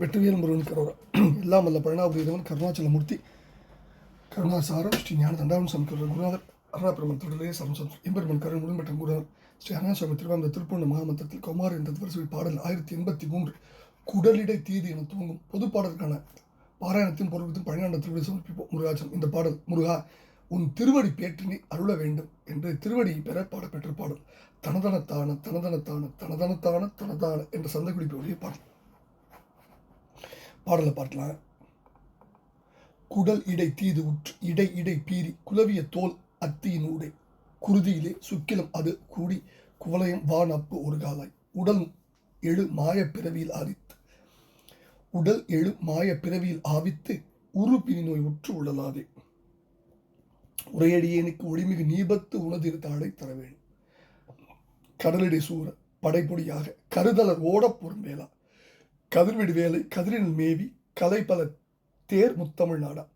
வெற்றிவேல் முருகன் கரோரா எல்லாம் வல்ல பழனாபுரீதவன் கருணாச்சலமூர்த்தி கருணாசாரம் ஸ்ரீ ஞான தண்டாவன் சமக்கர் குருநாதர் அருணாபிரமன் திருடலே சரம் எம்பெருமன் கருண் மற்றும் குருநாதர் ஸ்ரீ அருணாசாமி திருவாந்த திருப்பூர்ண மகாமந்திரத்தில் குமார் என்ற வருஷத்தில் பாடல் ஆயிரத்தி எண்பத்தி மூன்று குடலிடை தீதி என துவங்கும் பொது பாடலுக்கான பாராயணத்தின் பொருளுக்கும் பழங்காண்ட திருவடி சமர்ப்பிப்போம். முருகாச்சலம். இந்த பாடல் முருகா உன் திருவடி பேற்றினை அருள வேண்டும் என்று திருவடியை பெற பாடப்பெற்ற பாடல். தனதனத்தான தனதனத்தான தனதனத்தான தனதான என்ற சந்த குறிப்புடைய பாடல். பாடலை பார்க்கலாம் குடல் இடை தீது உற்று இடை இடை பீறி குலவிய தோல் அத்தியின் ஊடை. குருதியிலே சுக்கிலம் அது கூடி குவலயம் வான் அப்பு ஒரு காலாய். உடல் எழு மாய பிறவியில் ஆதித்து. உடல் எழு மாய பிறவியில் ஆவித்து உரு நோய் உற்று உள்ளலாதே உரையடியேனுக்கு ஒளிமிகு நீபத்து உணதிரு தாழை தர வேண்டும் கடலிடை சூற படைப்பொடியாக கருதலர் ஓடப் பொறும்பேலா கதிர்விடு வேலை கதிரின் மேவி கலை பல தேர் முத்தமிழ் நாடா.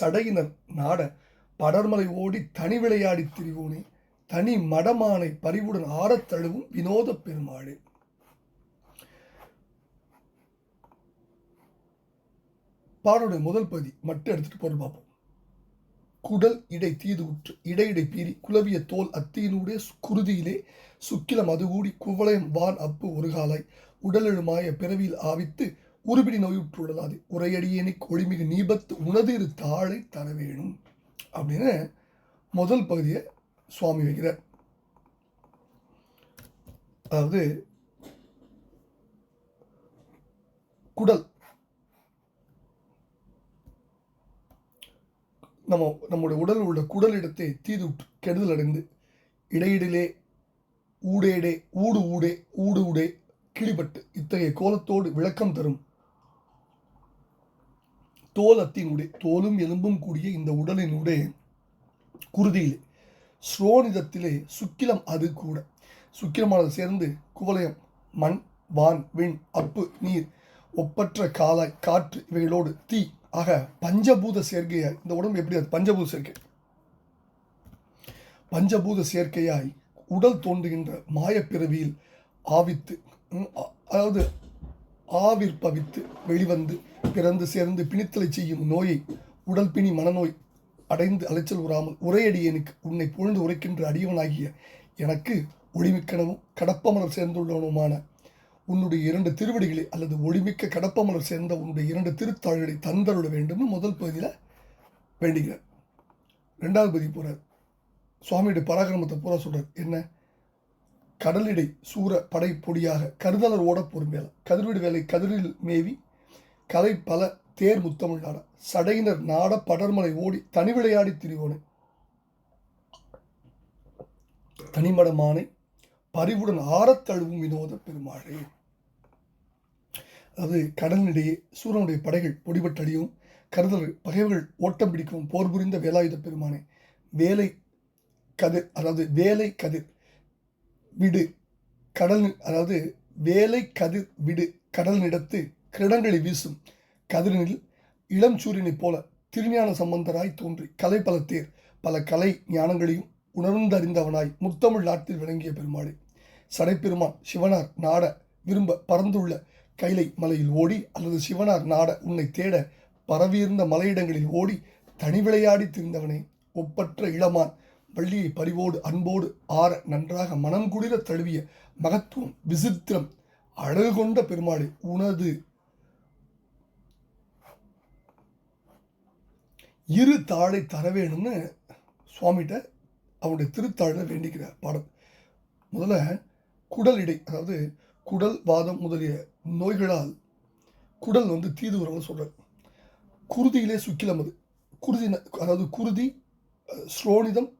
சடையினர் நாட படர்மலை ஓடி தனி விளையாடி திரிவோனே தனி மடமானை பறிவுடன் ஆறத் தழுவும் வினோத பெருமாளே. பாடோட முதல் பகுதி மட்டும் எடுத்துட்டு பொருள் பார்ப்போம். குடல் இடை தீது உற்று இடையிடை பீறி குலவிய தோல் அத்தியினுடைய குருதியிலே சுக்கிலம் மதுகூடி குவளையம் வான் அப்பு ஒரு காலாய் உடலெழுமாய பிறவியில் ஆவித்து உருபிடி நோயுற்றுள்ளதாது உரையடியேனை ஒளிமிகு நீபத்து உனதிரு தாழை தர வேணும் அப்படின்னு முதல் பகுதியை சுவாமி வைக்கிறார். அதாவது குடல் நம்ம நம்முடைய உடல் உள்ள குடல் இடத்தை தீது கெடுதல் அடைந்து இடையிடிலே ஊடேடே ஊடு ஊடே ஊடு ஊடே கிளிபட்டு இத்தகைய கோலத்தோடு விளக்கம் தரும் தோலத்தினுடைய தோலும் எலும்பும் கூடிய இந்த உடலினுடைய குருதியிலே ஸ்ரோனிதத்திலே சுக்கிலம் அது கூட. சுக்கிலமானது சேர்ந்து குவலயம் மண் வான் விண் அப்பு நீர் ஒப்பற்ற காலாய் காற்று இவைகளோடு தீ ஆக பஞ்சபூத சேர்க்கையாய் இந்த உடம்பு எப்படி அது? பஞ்சபூத சேர்க்கை. பஞ்சபூத சேர்க்கையாய் உடல் தோன்றுகின்ற மாயப்பிறவியில் ஆவித்து அதாவது ஆவிர் பவித்து வெளிவந்து பிறந்து சேர்ந்து பிணித்தலை செய்யும் நோயை உடல் பிணி மனநோய் அடைந்து அலைச்சல் உறாமல் உரையடியனுக்கு உன்னை புகழ்ந்து உரைக்கின்ற அடியவனாகிய எனக்கு ஒளிமிக்கனவும் கடப்பமலர் சேர்ந்துள்ளவனுமான உன்னுடைய இரண்டு திருவடிகளை அல்லது ஒளிமிக்க கடப்பமலர் சேர்ந்த உன்னுடைய இரண்டு திருத்தாள்களை தந்தருட வேண்டும்னு முதல் பகுதியில் வேண்டிக்கிறார் ரெண்டாவது பகுதி போகிறார் சுவாமியுடைய பராக்கிரமத்தை பூரா சொல்கிறார் என்ன? கடலிடை சூர படை பொடியாக கருதலர் ஓட பொறுமையால கதிர்வீடு வேலை கதிரில் மேவி கலை பல தேர் முத்தமிழ் நாட. சடையினர் நாட படர்மலை ஓடி தனி விளையாடி திரிவோனே தனிமடமானை பரிவுடன் ஆரத்தழுவும் வினோத பெருமாளே. அதாவது கடலினிடையே சூரனுடைய படைகள் பொடிபட்டடியும் கருதல் பகைவர்கள் ஓட்டம் பிடிக்கவும் போர் புரிந்த வேலாயுத பெருமானே வேலை கதிர் அதாவது வேலை கதிர் விடு. கடல் அதாவது வேலை கதிர் விடு. கடலினிடத்து கிரடங்களை வீசும். கதிரினில் இளம் சூரியனைப் போல திருஞான சம்பந்தராய் தோன்றி கலை பல தேர் பல கலை ஞானங்களையும் உணர்ந்தறிந்தவனாய் முத்தமிழ் நாட்டில் விளங்கிய பெருமாளே. சடைப்பெருமான் சிவனார் நாட விரும்ப பறந்துள்ள கைலை மலையில் ஓடி அல்லது சிவனார் நாட உன்னை தேட பரவியிருந்த மலையிடங்களில் ஓடி தனி விளையாடி திரிந்தவனே ஒப்பற்ற இளமான் வள்ளியை பரிவோடு அன்போடு ஆற நன்றாக மனம் குளிர தழுவிய மகத்துவம் விசித்திரம் அழகு கொண்ட பெருமாளே உனது இரு தாளை தர வேணும்னு சுவாமிகிட்ட அவனுடைய திருத்தாழ வேண்டிக்கிறார் பாடல் முதல்ல குடல் இடை அதாவது குடல் வாதம் முதலிய நோய்களால் குடல் வந்து தீதுவரம்னு சொல்கிறார் குருதியிலே சுக்கிலம் அது. குருதி அதாவது குருதி ஸ்ரோனிதம்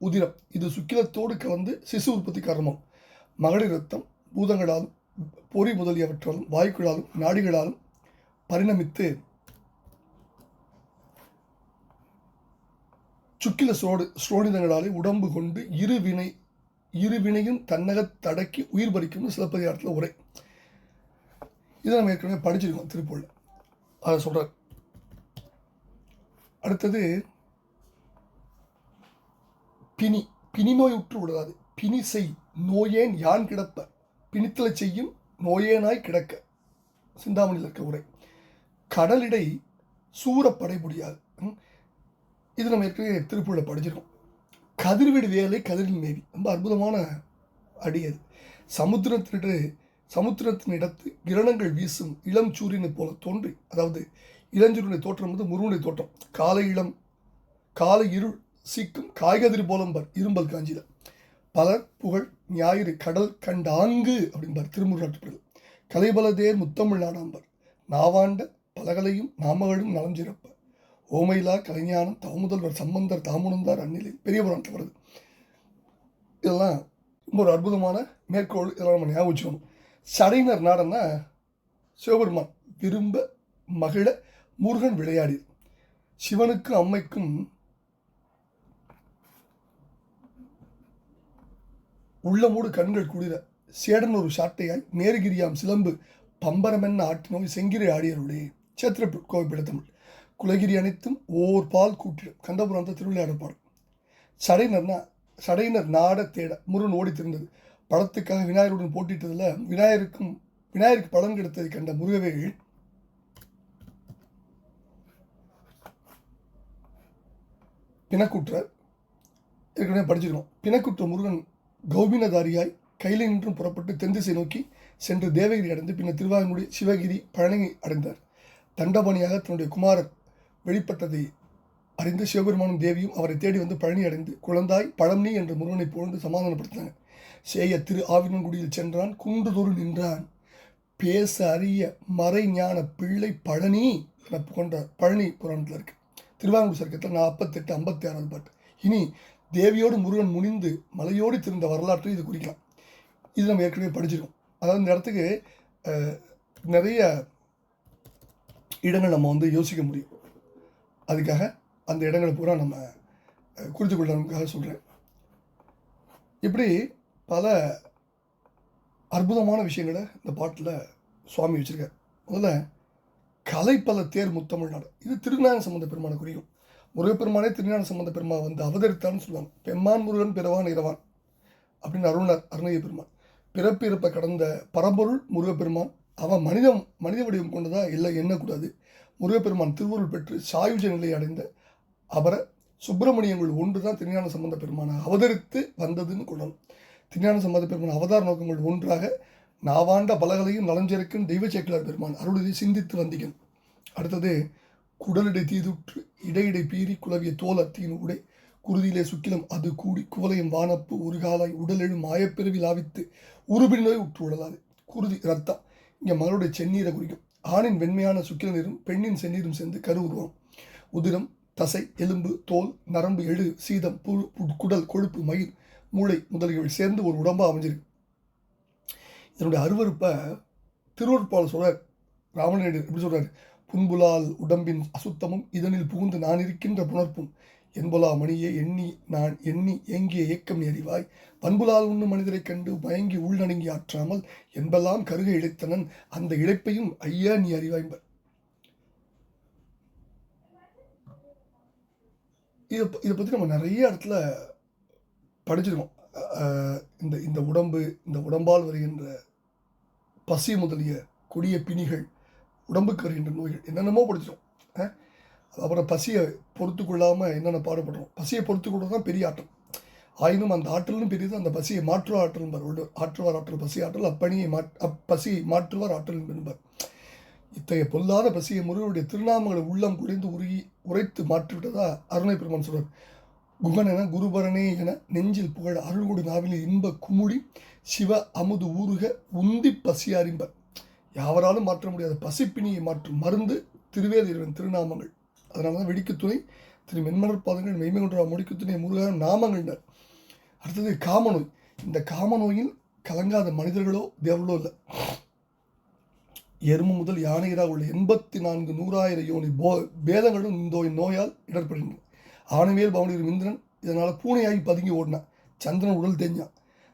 உதிரம். இது சுக்கிலத்தோடு கலந்து சிசு உற்பத்தி காரணம் மகளிர் ரத்தம் பூதங்களாலும் பொறி முதலியவற்றாலும் வாயுக்களாலும் நாடிகளாலும் பரிணமித்து சுக்கில சோடு ஸ்ரோனிதங்களாலே உடம்பு கொண்டு இரு வினை இரு வினையும் தன்னகத் தடக்கி உயிர் பறிக்கும்னு சிலப்பதிகாரத்தில் உரை. இதை நம்ம ஏற்கனவே படிச்சிருக்கோம் திருப்பூரில். அதை சொல்கிறார் அடுத்தது பிணி பிணி நோய் உற்று விடாது. பிணி செய் நோயேன் யான் கிடப்ப. பிணித்தலை செய்யும் நோயேனாய் கிடக்க. சிந்தாமணியில் இருக்க உரை. கடலிடை சூரப்படை முடியாது இது நம்ம ஏற்கனவே திருப்பூரில் படிச்சிருக்கோம். கதிர்வீடு வேலை கதிரில் மேவி. ரொம்ப அற்புதமான அடி அது. சமுத்திரத்தினிட சமுத்திரத்தினிடத்து கிரணங்கள் வீசும் இளம் சூரியனைப் போல தோன்றி அதாவது இளஞ்சூரியனை தோற்றம் வந்து முருகனுடைய தோற்றம். காலை இளம் காலை இருள் சீக்கும் காய்கதிரி போலம்பர் இரும்பல் காஞ்சியில். பலர் புகழ் ஞாயிறு கடல் கண்டாங்கு அப்படிம்பார் திருமுருகாற்றுப்படல் கலைபலதேர் முத்தமிழ் நாடாம்பர். நாவாண்ட பலகலையும் நாமகளும் நலஞ்சிறப்ப ஓமையிலா கலைஞானம் தவமுதல்வர் சம்பந்தர் தாமுனந்தார் அந்நிலை பெரிய புராணத்தில் வருது இதெல்லாம் ரொம்ப ஒரு அற்புதமான மேற்கோள் இதெல்லாம் நம்ம ஞாபகம் வச்சுக்கணும். சடையினர் நாடன்னா சிவபெருமான் விரும்ப மகிழ முருகன் விளையாடி சிவனுக்கும் அம்மைக்கும் உள்ளமூடு கண்கள் குளிர சேடன் ஒரு சாட்டையாய் மேருகிரியாம் சிலம்பு பம்பரமென்ன ஆட்டினோய் செங்கிரி ஆடியருடைய சேத்திர கோவைப்பிட தமிழ் குலகிரி அனைத்தும் ஓர் பால் கூட்டிடும். கந்தபுராந்த திருவிழா சடையினர்னா சடையினர் நாட தேட முருகன் ஓடி திறந்தது படத்துக்காக விநாயகருடன் போட்டிட்டதில் விநாயகருக்கும் விநாயகருக்கு பலன் கிடைத்ததை கண்ட முருகவேல் பிணக்குற்றார் ஏற்கனவே படிச்சிருக்கோம் பிணக்குற்ற முருகன் கௌபினதாரியாய் கையில நின்றும் புறப்பட்டு தெந்திசை நோக்கி சென்று தேவகிரி அடைந்து பின்னர் திருவாரூர் சிவகிரி பழனி அடைந்தார். தண்டபாணியாக தன்னுடைய குமாரர் வெளிப்பட்டதை அறிந்து சிவபெருமானும் தேவியும் அவரை தேடி வந்து பழனி அடைந்து குழந்தாய் பழனி என்று முருகனை புகழ்ந்து சமாதானப்படுத்தினாங்க சேய திரு ஆவினங்குடியில் சென்றான் குன்றுதொரு நின்றான். பேச அறிய மறை ஞான பிள்ளை பழனி என புகழ்ந்தார் பழனி புராணத்தில் இருக்கு. திருவாங்கூர் சர்க்கத்தில் நாற்பத்தெட்டு ஐம்பத்தி ஆறாவது பாட்டு. இனி தேவியோடு முருகன் முனிந்து மலையோடு திருந்த வரலாற்றை இது குறிக்கலாம். இது நம்ம ஏற்கனவே படிச்சிருக்கோம். அதாவது இந்த இடத்துக்கு நிறைய இடங்கள் நம்ம வந்து யோசிக்க முடியும். அதுக்காக அந்த இடங்களை பூரா நம்ம குறித்து கொள்ளணுக்காக சொல்கிறேன் இப்படி பல அற்புதமான விஷயங்களை இந்த பாட்டில் சுவாமி வச்சுருக்கார். முதல்ல கலைப்பல தேர் முத்தமிழ்நாடு. இது திருஞான சம்பந்த பெருமானை குறிக்கும். முருகப்பெருமானே திருஞான சம்பந்த பெருமா வந்து அவதரித்தான்னு சொல்லுவாங்க. பெம்மான் முருகன் பிறவான் இரவான் அப்படின்னு அருணர் அருணகிய பெருமான். பிறப்பிறப்பை கடந்த பரம்பொருள் முருகப்பெருமான். அவன் மனிதம் மனித வடிவம் கொண்டதா? இல்லை எண்ணக்கூடாது முருகப்பெருமான் திருவுருள் பெற்று சாயுஜ நிலை அடைந்த அவரை சுப்பிரமணியங்கள் ஒன்று தான் திருஞான சம்பந்த பெருமானை அவதரித்து வந்ததுன்னு கொள்ளணும் திருஞான சம்பந்த பெருமான் அவதார நோக்கங்கள் ஒன்றாக நாவாண்ட பலகலையும் நலஞ்சேர்க்கும் தெய்வ சேக்கலார் பெருமான் அருளதை சிந்தித்து வந்திகன். அடுத்தது குடலிடை தீதுற்று இடையிடை பீறி குலவிய தோல் அத்தியின் உடை குருதியிலே சுக்கிலம் அது கூடி குவலையும் வானப்பு ஒரு காலாய் உடலெழும் மாயப்பிறவி லாவித்து உருபின் நோய் உற்று உடலாது. குருதி ரத்தம் இங்கே மகளுடைய செந்நீரை குறிக்கும் ஆணின் வெண்மையான சுக்கில நீரும் பெண்ணின் செந்நீரும் சேர்ந்து கரு உருவம். உதிரம் தசை எலும்பு தோல் நரம்பு எழு சீதம் புழு குடல் கொழுப்பு மயிர் மூளை முதலியவை சேர்ந்து ஒரு உடம்பா அமைஞ்சிருக்கு. இதனுடைய அருவறுப்பை திருவருப்பால் சொல்கிறார் ராமநாயுடு எப்படி சொல்கிறார் புன்புலால் உடம்பின் அசுத்தமும் இதனில் புகுந்து நான் இருக்கின்ற புணர்ப்பும் என்புலா மணியை எண்ணி நான் எண்ணி ஏங்கிய ஏக்கம் எறிவாய் பண்புலால் உண்ணும் மனிதரைக் கண்டு மயங்கி உள்நடுங்கி ஆற்றாமல் என்பெல்லாம் கருக இழைத்தனன். அந்த இழைப்பையும் ஐயா நீ அறிவாய்ம்பர். இதை இதை பற்றி நம்ம நிறைய இடத்துல படிச்சிருக்கோம். இந்த இந்த உடம்பு இந்த உடம்பால் வருகின்ற பசி முதலிய கொடிய பிணிகள் உடம்புக்கு வருகின்ற நோய்கள் என்னென்னமோ படிச்சிடும் அப்புறம் பசியை பொறுத்து கொள்ளாமல் என்னென்ன பாடுபடுறோம்? பசியை பொறுத்து கொள்வது தான் பெரிய ஆற்றல் ஆயினும் அந்த ஆற்றலும் பெரியது. அந்த பசியை மாற்றுவார் ஆற்றல் என்பார். வள்ளுவர். ஆற்றுவார் ஆற்றல் பசி ஆற்றல் அப்பணியை அப் அப்பசியை மாற்றுவார் ஆற்றல் என்பார். இத்தகைய பொல்லாத பசியை முருகனுடைய திருநாமங்களை உள்ளம் குடைந்து உருகி உரைத்து மாற்றிவிட்டதா அருணை பெருமான் சொல்றார். குகன் என குருபரனே என நெஞ்சில் புகழ அருள்கொடி நாவில் இன்ப குமுடி சிவ அமுது ஊருக உந்தி பசியாரிம்பர் யாவராலும் மாற்ற முடியாத பசிப்பிணியை மாற்றும் மருந்து திருவேதிரவன் திருநாமங்கள். அதனால தான் வெடிக்கு துணை திரு மென்மலர் பாதங்கள் மெய்மை கொன்ற முடிக்கு துணை முருகன் நாமங்கள்னர் அடுத்தது காமநோய் இந்த காமநோயில் கலங்காத மனிதர்களோ தேவர்களோ இல்லை. எருமு முதல் யானையராக உள்ள எண்பத்தி நான்கு நூறாயிரம் யோனி போ பேதங்களும் இந்த நோயால் இடர்படுகின்றன. ஆனவேல் பவனியர் இந்திரன் இதனால் பூனையாகி பதுங்கி ஓடினான் சந்திரன் உடல் தேஞ்சான்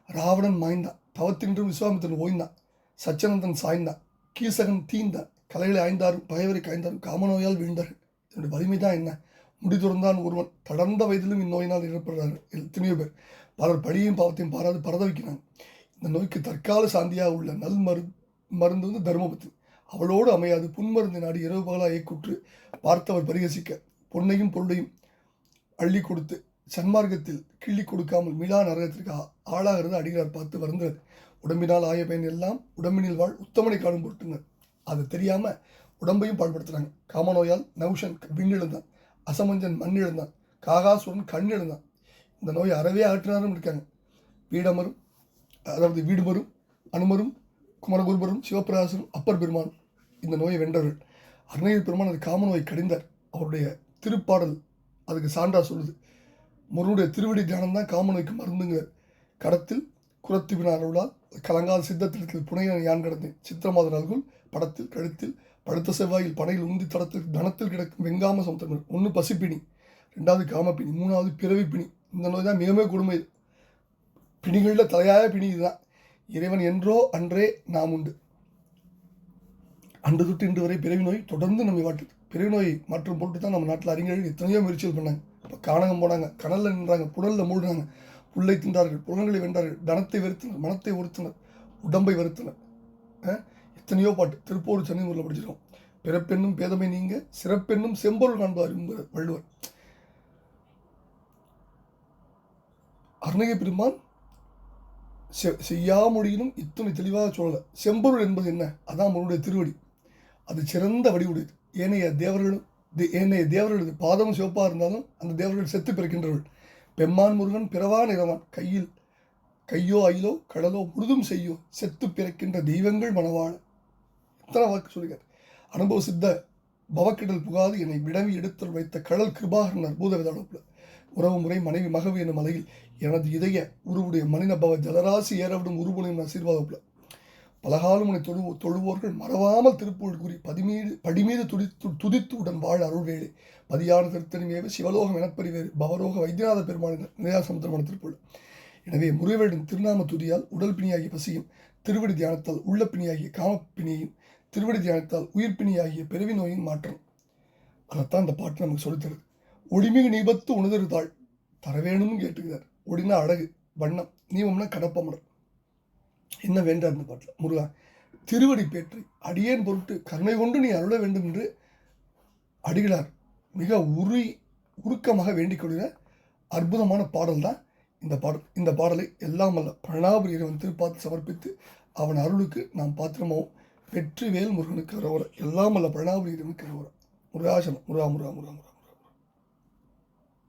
ராவணன் மாய்ந்தான் தவத்தின்றும் விஸ்வாமித்திரன் ஓய்ந்தான் சச்சனந்தன் சாய்ந்தான் கீசகன் தீந்தான் கலைகளை ஆய்ந்தாரும் பகைவரை காய்ந்தாரும் காமநோயால் வீழ்ந்தார்கள். இதனுடைய வலிமை தான் என்ன? முடி துறந்தான் ஒருவன் தளர்ந்த வயதிலும் இந்நோயினால் இடர்படுறார்கள் எத்தனையோ பேர். பலர் பழியையும் பாவத்தையும் பாராது பரத வைக்கிறாங்க இந்த நோய்க்கு தற்கால சாந்தியாக உள்ள நல் மரு மருந்து வந்து தர்மபுத்தி. அவளோடு அமையாது. புன்மருந்து நாடி இரவு பகலாக குற்று பார்த்தவர் பரிகசிக்க பொன்னையும் பொருளையும் அள்ளி கொடுத்து சன்மார்க்கத்தில் கிள்ளி கொடுக்காமல் மிலா நரகத்திற்கு ஆ- ஆளாகிறது அடிகளார் பார்த்து வருந்தது உடம்பினால் ஆய பயன் எல்லாம் உடம்பினில் வாழ் உத்தமனை காணும் பொருட்டுங்க. அது தெரியாமல் உடம்பையும் பாழ்படுத்துறாங்க. காமநோயால் நவுஷன் விண்ணிழந்தான் அசமஞ்சன் மண் இழந்தான் காகாசுரன் கண் இழந்தான் இந்த நோயை அறவே அகற்றினாரும் இருக்காங்க. வீடமரும் அதாவது வீடுமரும் அனுமரும் குமரகுருபரும் சிவபிரகாசரும் அப்பர் பெருமான் இந்த நோயை வென்றவர்கள். அருணகிரி பெருமான் அது காம நோயை கடிந்தார். அவருடைய திருப்பாடல் அதுக்கு சான்றா சொல்லுது. முருடைய திருவடி தியானம் தான் காம நோய்க்கு மருந்துங்க கடத்தில் குரத்திவினார் அருளால் கலங்காத சித்தத்திற்கு புனையன் யான் கடந்தேன். சித்திரமாத படத்தில் கழுத்தில் படுத்த செவ்வாயில் படையில் உந்தி தடத்தில் தனத்தில் கிடக்கும் வெங்காம சமுத்திரம் ஒன்று பசிப்பிணி ரெண்டாவது காமப்பிணி மூணாவது பிறவி பிணி இந்த நோய் தான் மிக மிக கொடுமை இது. பிணிகளில் தலையாய பிணி இதுதான். இறைவன் என்றோ அன்றே நாம் உண்டு. அன்று தொட்டு இன்று வரை பிறவி நோய் தொடர்ந்து நம்மை வாட்டுது. பிறவி நோயை மற்றும் பொருட்டு தான் நம்ம நாட்டில் அறிஞர்கள் எத்தனையோ முயற்சிகள் பண்ணாங்க. இப்போ காணகம் போனாங்க கடலில் நின்றாங்க புடலில் மூடினாங்க புல்லை தின்றார்கள் புலன்களை வென்றார்கள் தனத்தை வெறுத்தனர் மனத்தை ஒருத்தனர் உடம்பை வெறுத்தனர். ஆ? எத்தனையோ பாட்டு. திருப்பூர் சென்னை ஊரில் படிச்சிடும் பிறப்பெண்ணும் பேதமை நீங்க சிறப்பெண்ணும் செம்பொருள் காண்பார் என்பது வள்ளுவர். அருணகை பெருமான் செ- செய்யாமொழியிலும் இத்தனை தெளிவாக சொல்லலை. செம்பொருள் என்பது என்ன? அதான் அவனுடைய திருவடி. அது சிறந்த வடிவுடையது. ஏனைய தேவர்களும் ஏனைய தேவர்களது பாதமும் சிவப்பாக இருந்தாலும் அந்த தேவர்கள் செத்து பிறக்கின்றவர்கள் பெம்மான் முருகன் பிறவா நிறவான். கையில் கையோ அயிலோ கடலோ முழுதும் செய்யோ செத்து பிறக்கின்ற தெய்வங்கள் மனவாழ அத்தனை வாக்கு சொல்லுகிறார் அனுபவ சித்த பவக்கிடல் புகாது என்னை விடவி எடுத்தல் வைத்த கடல் கிருபாகரன் அற்புத விதானத்தில் உறவு முறை மனைவி மகவு என்னும் மலையில் எனது இதய உருவுடைய மனித பவ ஜலராசி ஏறவிடும் உருவுனையும் ஆசீர்வாதத்தில் பலகாலம் உன்னை தொழு தொழுவோர்கள் மறவாமல் திருப்பூர் கூறி பதிமீது படிமீது துடித்து துதித்து உடன் வாழ அருள்வேளை. பதியான திருத்தனிமேவு சிவலோகம் எனப்பறிவேறு பவரோக வைத்தியநாத பெருமானின் நிலையாசமுத்திரமான திருப்பூர். எனவே முருகவேடன் திருநாம துதியால் உடல் பிணியாகிய பசியும் திருவடி தியானத்தால் உள்ள பிணியாகிய காமப்பிணியையும் திருவடி தியானத்தால் உயிர் ஆகிய பிறவி நோயின் மாற்றம். அதைத்தான் இந்த பாட்டு நமக்கு சொல்லித்தருது. ஒளிமிகு நீபத்து உணர்ந்தாள் தரவேணும்னு கேட்டுக்கிறார். ஒடினா அழகு வண்ணம் நீவம்னா கடப்பமரம் என்ன வேண்டாம் இந்த பாட்டில்? முருகா திருவடி பேற்றி அடியேன் பொருட்டு கருணை கொண்டு நீ அருள வேண்டும் என்று அடிகளார் மிக உரு உருக்கமாக வேண்டிக் கொள்கிற அற்புதமான பாடல் தான் இந்த பாடல். இந்த பாடலை எல்லாம் அல்ல பிரணாபுரி இறைவன் திருப்பாத்து சமர்ப்பித்து அவன் அருளுக்கு நாம் பாத்திரமாவும். வெற்றிவேல் முருகனுக்கு அரோவர எல்லாம் அல்ல பிரணாபுரி இறைவனுக்கு முருகாசனம். முருகா முருகா முருகா முருகா.